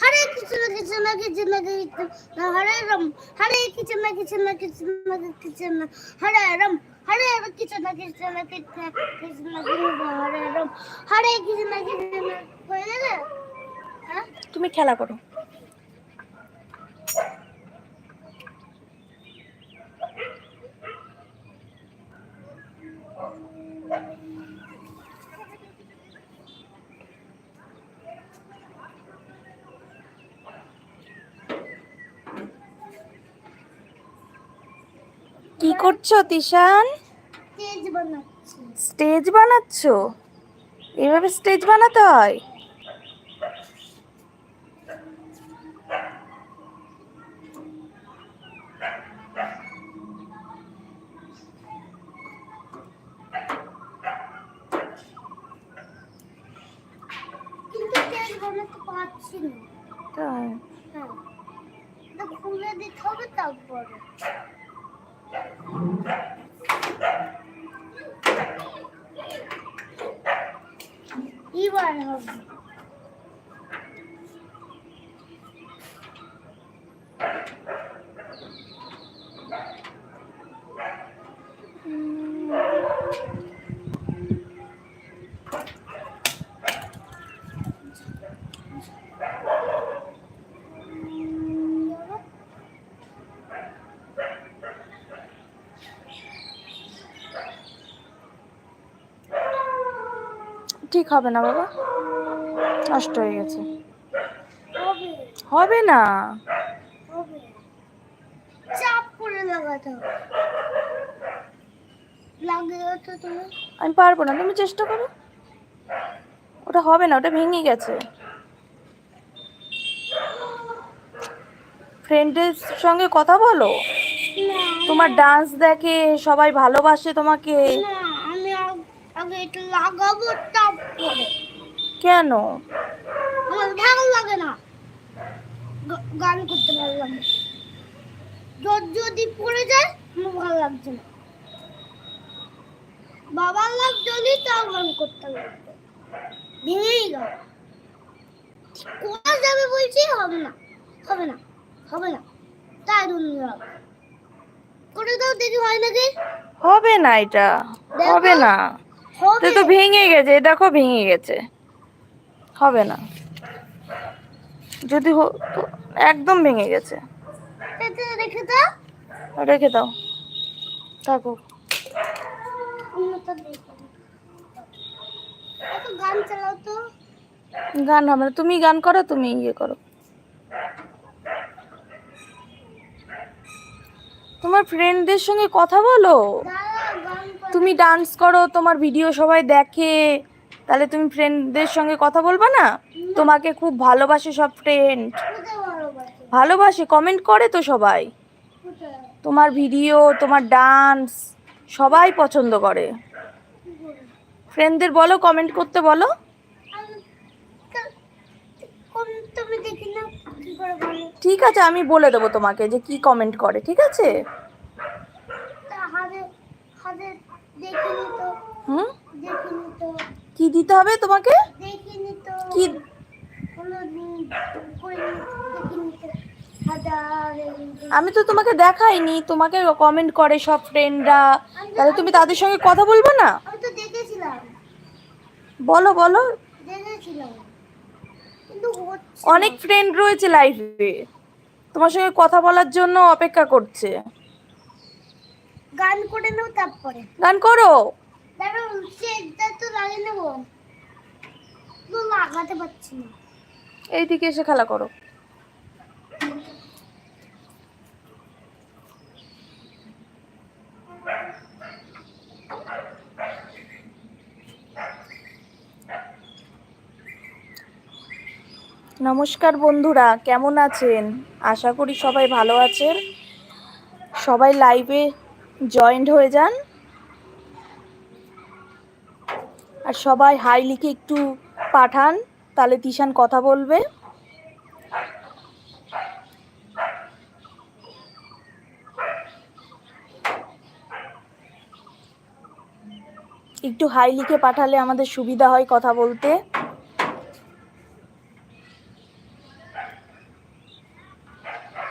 হরে কৃষ্ণ কৃষ্ণ কৃষ্ণ কৃষ্ণ হরে রাম হরে কৃষ্ণ কৃষ্ণ কৃষ্ণ কৃষ্ণ হরে রাম হরে কৃষ্ণ কৃষ্ণ কৃষ্ণ কৃষ্ণ কৃষ্ণ হরে রাম হরে কৃষ্ণ কৃষ্ণ হয়ে হ্যাঁ তুমি খেলা করো কি করছ তিশান? স্টেজ বানাচ্ছো। এভাবে স্টেজ বানাতে হয়? তাই? হ্যাঁ। খুলে দিতে হবে তারপরে। এবার হবে। ঠিক হবে না বাবা। নষ্ট হয়ে গেছে। হবে না। চাপ করে লাগাতে হবে। লাগিয়ে তো তুমি। আমি পারব না তুমি চেষ্টা করো। ওটা হবে না ওটা ভেঙে গেছে। ফ্রেন্ডের সঙ্গে কথা বলো। তোমার ডান্স দেখে সবাই ভালোবাসে তোমাকে। আমি আগ- এটা লাগাবো কেন? আমার ভালো লাগে না। গান করতে ভালো লাগে না। জ্বর যদি পড়ে যায় আমার ভালো লাগছে না। বাবার লাভ যদি তাও গান করতে লাগবে। ভেঙেই গেল। যাবে বলছি? হবে না। হবে না। হবে না। তাই করে দাও দেখি হয় নাকি। হবে না এটা। হবে না। তো ভেঙে গেছে দেখো ভেঙে গেছে। হবে না। যদি একদম ভেঙে গেছে। রেখে দাও। রেখে থাকুক গান হবে না তুমি গান করো তুমি ইয়ে করো। তোমার ফ্রেন্ডদের সঙ্গে কথা বলো। তুমি ডান্স করো, তোমার ভিডিও সবাই দেখে। তাহলে তুমি ফ্রেন্ডদের সঙ্গে কথা বলবে না? তোমাকে খুব ভালোবাসে সব ফ্রেন্ড ভালোবাসে কমেন্ট করে তো সবাই। তোমার ভিডিও তোমার ডান্স সবাই পছন্দ করে। ফ্রেন্ডদের বলো কমেন্ট করতে বলো। ঠিক আছে, আমি বলে দেবো তোমাকে যে কি কমেন্ট করে, ঠিক আছে? হুম? কি দিতে হবে তোমাকে? কি? আমি তো তোমাকে দেখাইনি তোমাকে কমেন্ট করে সব ফ্রেন্ডরা তাহলে তুমি তাদের সঙ্গে কথা বলব না? বলো বলো। অনেক ফ্রেন্ড রয়েছে লাইফে তোমার সঙ্গে কথা বলার জন্য অপেক্ষা করছে। গান করে নেব তারপরে। গান করো। দাঁড়াও সেটা তো লাগিয়ে নেব। তো লাগাতে পারছি না। এইদিকে এসে খেলা করো। নমস্কার বন্ধুরা কেমন আছেন? আশা করি সবাই ভালো আছেন। সবাই লাইভে জয়েন্ট হয়ে যান। আর সবাই হাই লিখে একটু পাঠান, তাহলে তিশান কথা বলবে। একটু হাই লিখে পাঠালে আমাদের সুবিধা হয় কথা বলতে।